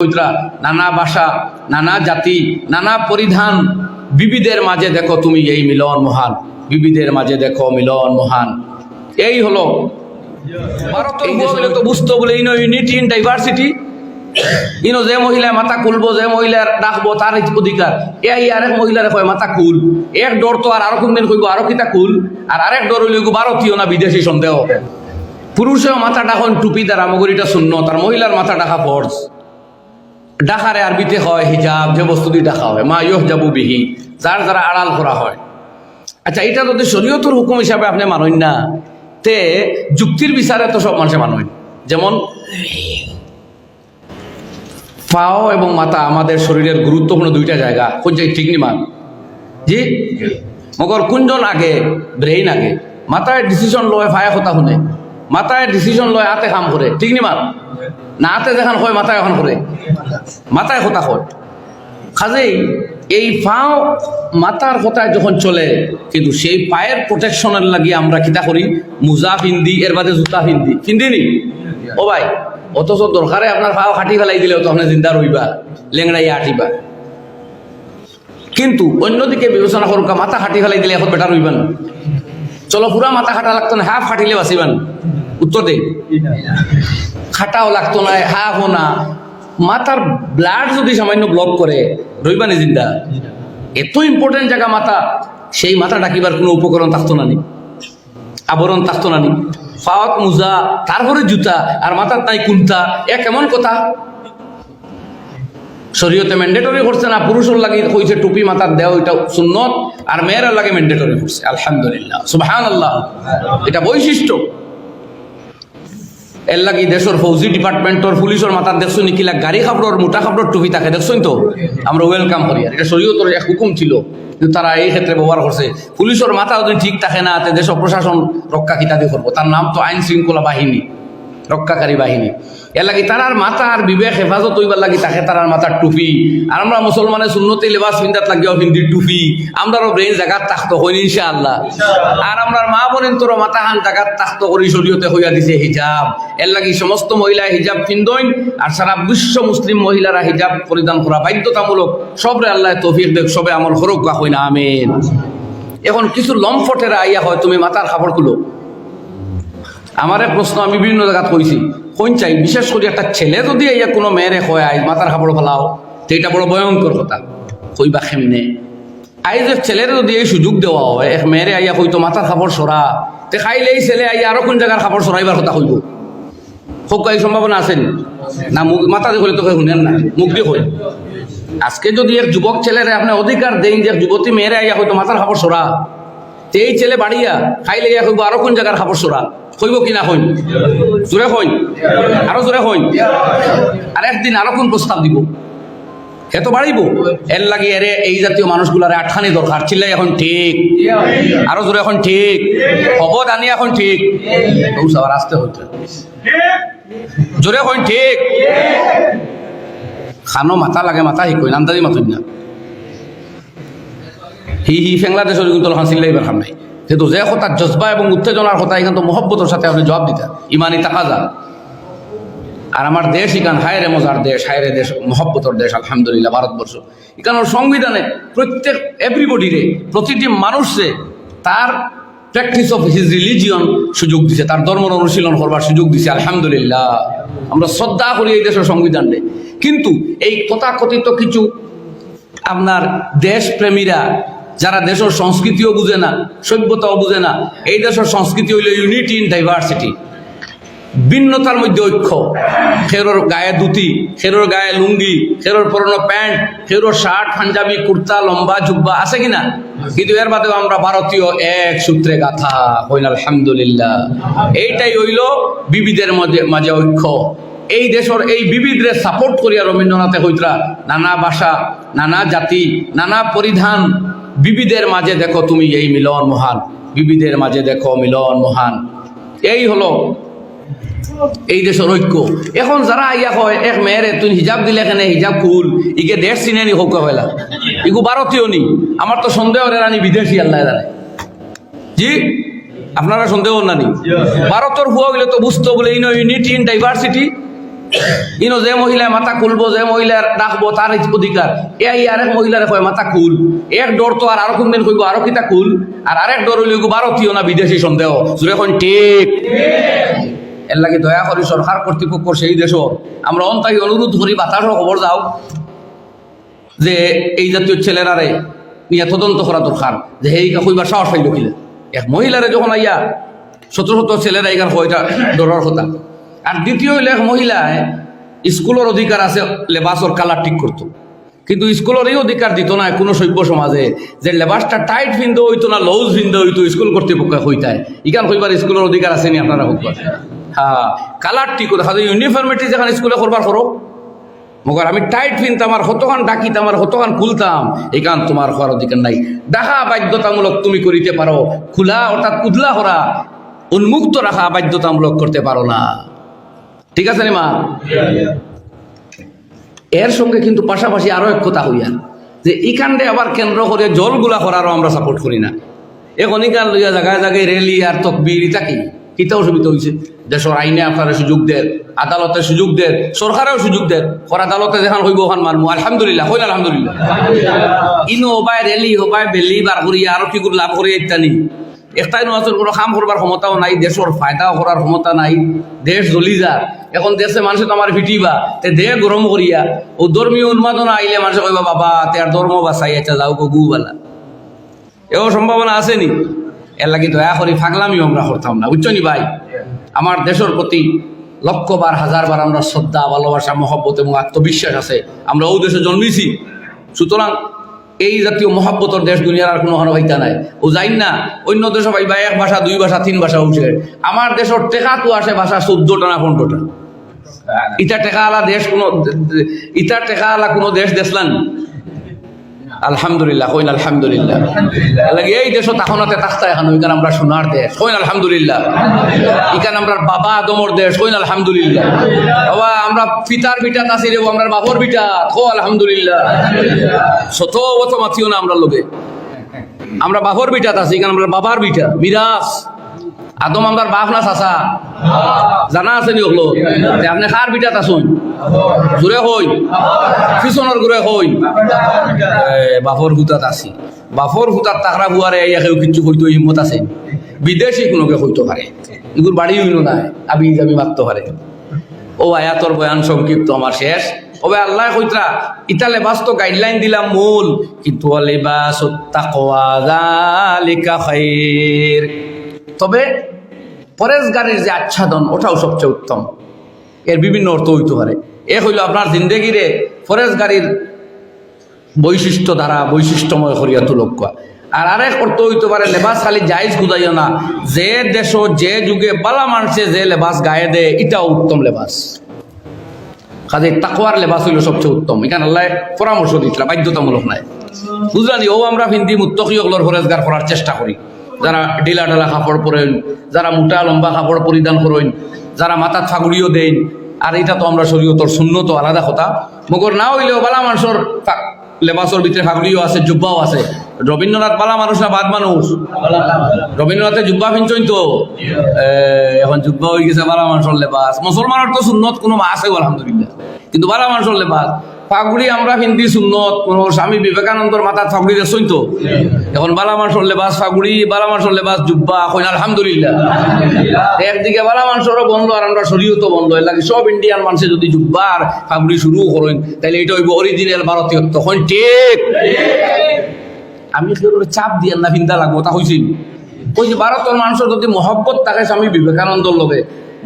পবিত্রা নানা ভাষা নানা জাতি নানা পরিধান বিবিধের মাঝে দেখো তুমি এই মিলন মহান বিবিধের মাঝে দেখো মিলন মহান। এই হলো ভারতের বুয়া বলে তো বুঝতো বলে ইনো ইউনিটি ইন ডাইভার্সিটি ইনো যে মহিলা মাথা খুলবো যে মহিলার ডাকবো তার অধিকার। এই আরেক মহিলার কয় মাথা কুল। এক ডর তো আর আরও কোনদিন কইব আরও কিতা কুল। আর আরেক ডর হইলে ভারতীয় না বিদেশি সন্দেহ। পুরুষেও মাথা ডাখন টুপি দ্বারা মগরিটা শূন্য তার মহিলার মাথা ডাকা ফর্স ডাকারে আরবিতে হয়, হিজাব, যে বস্তু দিয়ে ডাকা হয়, মা ইহ যাবু বিহি, যার দ্বারা আড়াল করা হয়। আচ্ছা এটা যদি শরীয়তের হুকুম হিসাবে আপনি মানেন না, তে যুক্তির বিচারে তো সব মানুষে মানেন। যেমন, পাও এবং মাথা আমাদের শরীরের গুরুত্বপূর্ণ দুইটা জায়গা, কোন জায়গায় ঠিক নিমান জি? মগর কোনজন আগে, ব্রেইন আগে। মাথায় ডিসিশন লয়, ফায়া কথা শুনে। মাথায় ডিসিশন লয়, হাতে কাম করে। ঠিক নিমান না হাতে যেখান হয়, মাথায় এখন করে। মাথায় কথা হয় কাজেই এই পাও মাথার কথায় যখন চলে কিন্তু সেই পায়ের প্রোটেকশনের লাগিয়ে আমরা কিতা করি? মুজা পিন্দি এর বাদে জুতা পিন্দি পিন্দি নি? ও ভাই অথচ দরকারে আপনার পাও খাটি ফেলাই দিলে তো আপনি জিন্দা রইবা লেংড়াইয়া আটিবা। কিন্তু অন্যদিকে বিবেচনা করুক মাথা খাটি ফেলাই দিলে এখন বেটার হইবেন চলো পুরা মাথা খাটা লাগতো না হাফ খাটিলে বাঁচিবেন উত্তর দে। খাটাও লাগতো না হাফও না। মাথার ব্লাড যদি সামান্য ব্লক করে রইবানি জিন্দা? এত ইম্পর্টেন্ট জায়গা মাথা সেই মাথা ডাকিবার কোনো উপকরণ থাকতো না নি। আবরণ থাকতো না নি। ফাওয়াত মুজা, তারপরে জুতা, আর মাথার নাই কুন্তা এ কেমন কথা? শরীয়তে ম্যান্ডেটরি করছে না, পুরুষের লাগে কইছে টুপি মাথার দেও এটা সুন্নত, আর মেয়েরা লাগে ম্যান্ডেটরি করছে। আলহামদুলিল্লাহ। সুবহান আল্লাহ এটা বৈশিষ্ট্য। এর লাগি দেশের ফৌজি ডিপার্টমেন্টর পুলিশের মাথার দেখছ নাকি, লাগ গাড়ি খাবড়র মোটা খাবড়র টুপি থাকে দেখছ তো? আমরা ওয়েলকাম করি আর। এটা শরীয়তর এক হুকুম ছিল তারা এই ক্ষেত্রে ব্যবহার করছে। পুলিশের মাথা যদি ঠিক থাকে না দেশ প্রশাসন রক্ষা কিতাদি করব তার নাম তো আইন শৃঙ্খলা বাহিনী। রক্ষাকারী বাহিনী। এর লাগি তারার মাথা আর বিবেক হেফাজত হইবার লাগি তাকে তারার মাথার টুপি। আর আমরা মুসলমানের সুন্নতি লেবাস পিন্দাত লাগিও হিন্দির টুপি। আমরারও ব্রেন জাগাত তাক্ত হইনি ইনশাআল্লাহ। আর আমরা মা বোনেন তোর মাথা হান জাগাত তাক্ত করি শরীয়তে হইয়া দিছে হিজাব। এর লাগি সমস্ত মহিলা হিজাব পিন্দইন আর সারা বিশ্ব মুসলিম মহিলারা হিজাব পরিধান করা বাধ্যতামূলক সবরে আল্লাহ তৌফিক দেখ সবে আমল হরক হই না আমেন। এখন কিছু লম্ফটেরা আইয়া হয় তুমি মাথার খাবার খুলো। আমারে প্রশ্ন, আমি বিভিন্ন জায়গাত কইছি। কোন চাই, বিশেষ করে একটা ছেলে যদি ইয়া কোনো মেয়েরে কয়, আই মাথার খাবার ফেলাও তো এটা বড় ভয়ঙ্কর কথা। কইবা খেমনে আই যে ছেলের যদি এই সুযোগ দেওয়া হয়, এক মেয়েরে আইয়া কইতো মাথার খাবার সরা তে খাইলে এই ছেলে আইয়া আরও কোন জায়গার খাবার সরাইবার কথা কইব? হোক এই সম্ভাবনা আছেন না? মুখ মাথা দিয়ে কইলে তো কেউ শুনেন না মুখ দিয়ে কই আজকে যদি এক যুবক ছেলেরে আপনি অধিকার দেন যে যুবতী মেয়েরে আইয়া হয়তো মাথার খাবার সরা তে এই ছেলে বাড়িয়া খাইলে ইয়া কইব আরও কোন জায়গার খাবার সরা কইব কিনা হইন জোরে হইন আরও জোরে হইন আর একদিন আরও কোন প্রস্তাব দিব? এত বাড়িব। এর লাগে এরে এই জাতীয় মানুষগুলারে আঠানি দরকার। চিল্লাই এখন ঠিক। আরও জোরে এখন ঠিক। হব জানি এখন ঠিক। সবার আসতে হইতে জোরে হইন ঠিক। খানো মাথা লাগে মাথা শিকই আন্দাজি মাথুন না। হি হি, ফেংলাদেশের কিন্তু হাসিল এবার খাম নাই। কিন্তু যে কথা জজবা এবং উত্তেজনার কথা এখান তো মহব্বতের সাথে আপনি জবাব দিতে ইমানি তাকাজা। আর আমার দেশ ইকান, হায়রে মজার দেশ, হায়রে দেশ, মহব্বতর দেশ, আলহামদুলিল্লাহ, ভারতবর্ষ। এখানে সংবিধানে প্রত্যেক এভরিবডিরে প্রতিটি মানুষে তার প্র্যাকটিস অফ হিজ রিলিজিয়ন সুযোগ দিছে, তার ধর্ম অনুশীলন করবার সুযোগ দিছে, আলহামদুলিল্লাহ। আমরা শ্রদ্ধা করি এই দেশের সংবিধানে কিন্তু এই তথাকথিত কিছু আপনার দেশপ্রেমীরা যারা দেশের সংস্কৃতিও বুঝে না, সভ্যতাও বুঝে না, এই দেশের সংস্কৃতি হইল ইউনিটি ইন ডাইভার্সিটি ভিন্নতার মধ্যে ঐক্য। খেরোর গায়ে ধুতি, খেরোর গায়ে লুঙ্গি, খেরোর পরনো প্যান্ট, খেরোর শার্ট, পাঞ্জাবি, কুর্তা, লম্বা, জুব্বা আছে কিনা? কিন্তু এর বাদেও আমরা ভারতীয় এক সূত্রে গাথা, হইল আলহামদুলিল্লাহ। এইটাই হইল বিবিধের মধ্যে, মাঝে ঐক্য। এই দেশের এই বিবিধরে সাপোর্ট করিয়া রবীন্দ্রনাথে হইতরা নানা ভাষা নানা জাতি নানা পরিধান বিবিধের মাঝে দেখো তুমি এই মিলন মহান বিবিধের মাঝে দেখো মিলন মহান। এই হলো এই দেশের ঐক্য। এখন যারা আইয়া হয় এক মেয়েরে তুই হিজাব দিলে কেন হিজাব খুল ইকে দেশ চিনে নি হোক হইলা। ইগু ভারতীয় নি। আমার তো সন্দেহ রে রানি বিদেশি আল্লাহ জানে। জি? আপনারা সন্দেহ না নি? ভারতের হুয়া হইলে তো বুঝতো বলে ইউনিটি ইন ডাইভার্সিটি ইনো যে মহিলায় মাথা খুলবো, যে মহিলার ডাকবো তার অধিকার এই আরেক মহিলারে কয়, মাথা খুল। এক ডর তো আর আরও কোনদিন কইব আরও কিতা খুল। আর আরেক ডর হইলে ভারতীয় না বিদেশি সন্দেহ। জুড়ে এখন ঠিক। এর লাগে দয়া করি সরকার কর্তৃপক্ষ সেই দেশ আমরা অন্তাই অনুরোধ করি বাতাসও খবর যাও যে এই জাতীয় ছেলেরারে নিয়ে তদন্ত করা দরকার যে এই কইবার সাহস পাইল কিলে এক মহিলারে যখন আইয়া শত শত ছেলেরা এখান কয়টা ডরার কথা। আর দ্বিতীয় এক মহিলায় স্কুলের অধিকার আছে, লেবাসর কালার ঠিক করতো। কিন্তু স্কুলের এই অধিকার দিত না, কোনো সভ্য সমাজে, যে লেবাসটা টাইট ভিন্দে হইতো না লউজ ভিন্দে হইতো, স্কুল কর্তৃপক্ষ হইতায়। ইকান কইবার স্কুলের অধিকার আছে নি আপনারা হোক হ্যাঁ কালার ঠিক করে। খালি ইউনিফর্মিটি যেখানে স্কুলে করবার করো। মগর আমি টাইট ফিনতাম আর হতখান ডাকিতাম আর হতখান খুলতাম এখান তোমার হওয়ার অধিকার নাই। ডাকা বাধ্যতামূলক তুমি করিতে পারো। খোলা অর্থাৎ কুদলা করা উন্মুক্ত রাখা বাধ্যতামূলক করতে পারো না। ঠিক আছে রে মা? এর সঙ্গে কিন্তু পাশাপাশি আরও এক কথা হইয়া যে ইখানটা আবার কেন্দ্র করে জলগুলা করারও আমরা সাপোর্ট করি না। এখন ইকান লইয়া জায়গায় জায়গায় রেলি আর তকবির ইটা কি? কিতা অসুবিধা হয়েছে দেশের আইনে আপনারা সুযোগ দেন আদালতে সুযোগ দেন সরকারেও সুযোগ দেন কর আদালতে যেখান হইব ওখান মারমু। আলহামদুলিল্লাহ হইল আলহামদুলিল্লাহ। ইনো হবাই রেলি হবাই বেলি বার করিয়া আরও কি লাভ করিয়া ইত্যাদি। একটাই নতুন কোনো কাম করবার ক্ষমতাও নাই দেশের ফায়দাও করার ক্ষমতা নাই, দেশ জ্বলি যা। এখন দেশে মানুষে তো আমার ভিটিবা, তে দেহ গরম করিয়া ও ধর্মীয় উন্মাদনা আইলে মানুষে কইবা বাবা তার ধর্ম বাঁচাই আচ্ছা যাও গো গুবালা এও সম্ভাবনা আছে নি? এর লাগি দয়া করি ফাগলামিও আমরা করতাম না বুঝছ নি ভাই? আমার দেশের প্রতি লক্ষবার হাজারবার আমরা শ্রদ্ধা ভালোবাসা, মহব্বত এবং আত্মবিশ্বাস আছে। আমরা ও দেশে জন্মেছি। সুতরাং এই জাতীয় মহাব্বতর দেশ দুনিয়ার আর কোনো হইতা নাই। ও যাই না, অন্য দেশে ভাই বা এক ভাষা, দুই ভাষা, তিন ভাষা উঠে। আমার দেশের টেকা তো আসে ভাষা চোদ্দটা না পনেরোটা। ইটা টেকা আলা দেশ কোনো ইটা টেকা আলা কোনো দেশ দেখলাম আলহামদুলিল্লাহ, কইন আলহামদুলিল্লাহ। লাগে এই দেশ তাহনাতে তাখতা এখন, ওইখানে আমরা সোনার দেশ, কইন আলহামদুলিল্লাহ। ইখান আমরা বাবা আদমর দেশ, কইন আলহামদুলিল্লাহ। বাবা, আমরা পিতার বিটা আছি রে আমরা বাবর বিটা কো আলহামদুলিল্লাহ। শত অত মাতিও না আমরা লোকে। আমরা বাবর বিটা আছি এখানে আমরা বাবার বিটা মিরাজ। আদম আমার বাপ না চাচা? জানা আছে নি তে আপনি কার বিটাত আসুন জোরে হই পিছনের ঘুরে হই বাফর হুতাত আছি। বাফর হুতাত তাকরা বুয়ারে ইয়াকেও কিছু হইতো হিম্মত আছে। বিদেশি কোনোকে হইতে পারে এগুলো বাড়ি হইল না আবি যাবি মারতে পারে ও আয়াতর বয়ান সংক্ষিপ্ত আমার শেষ। ওবে আল্লাহ কইতরা লেবাস তো গাইডলাইন দিলাম মূল। কিন্তু লেবাস তাকওয়া যালিকা খাইর তবে পরেশগারের যে আচ্ছাদন, ওটাও সবচেয়ে উত্তম। এর বিভিন্ন অর্থ হইতে পারে। এ হইল আপনার জিন্দেগিরে ফরেজগারির বৈশিষ্ট্য দ্বারা, বৈশিষ্ট্যময় করিয়া তুলক আর আরেক অর্থ হইতে পারে, লেবাস খালি জায়জ খুদাইও না। যে দেশ, যে যুগে বালা মানুষে যে লেবাস গায়ে দেয়, এটাও উত্তম লেবাস। কাজে তাকওয়ার লেবাস হইল সবচেয়ে উত্তম। এখানে আল্লাহ পরামর্শ দিতলা বাধ্যতামূলক নাই। বুঝলানি ও আমরা হিন্দি মুত্তকিয়গুলোর ফরেজগার করার চেষ্টা করি। যারা ঢিলা ঢালা কাপড় পরেন, যারা মোটা লম্বা কাপড় পরিধান করেন, যারা মাথার ফাগুড়িও দেন, আর এটা তো আমরা শরীয়তর শূন্য তো আলাদা কথা। মগর না হইলেও বালা মানুষের লেবাসর ভিতরে ফাগুড়িও আছে, জুব্বাও আছে। রবীন্দ্রনাথ বালা মানুষ না বাদ মানুষ? রবীন্দ্রনাথের জুব্বা পিনছইন তো? এখন জুব্বা হয়ে গেছে বালা মানুষের লেবাস মুসলমানের তো সুন্নত কোনো আছে আলহামদুলিল্লাহ। কিন্তু বালা মানুষের লেবাস ফাগুড়ি আমরা হিন্দি সুন্নত, কোন স্বামী বিবেকানন্দর মাথার ফাগুড়ি দেখছই তো এখন বালা মানুষের লেবাস ফাগুড়ি বালা মানুষের লেবাস জুব্বা, কইন আলহামদুলিল্লাহ। একদিকে বালা মানুষেরও বন্ধ আর আমরা শরীয়তও বন্ধ, এর লাগে সব ইন্ডিয়ান মানুষে যদি জুব্বা আর ফাগুড়ি শুরু করেন তাহলে এটা হইব অরিজিনাল ভারতীয় তখন ঠিক? আমি চাপ দিয়ে না চিন্তা লাগবো, তা হয়েছি ওই যে ভারতের মানুষের যদি মহব্বত থাকে স্বামী বিবেকানন্দর লগে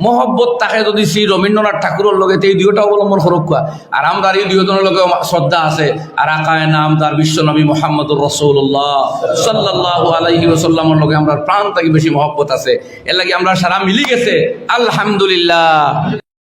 মহব্বত তাকে যদি শ্রী রবীন্দ্রনাথ ঠাকুরের লগে এই দুইটা অবলম্বন সুরক্ষা আর আমার এই দুইজনের লগে শ্রদ্ধা আছে। আর আকায় নাম তার বিশ্বনবী মোহাম্মদুর রসৌল্লাহ সাল্লাহ আলহি ওসাল্লামের লগে আমরা প্রাণ তাকে বেশি মহব্বত আছে। এর লাগে আমরা সারা মিলি গেছে। আলহামদুলিল্লাহ।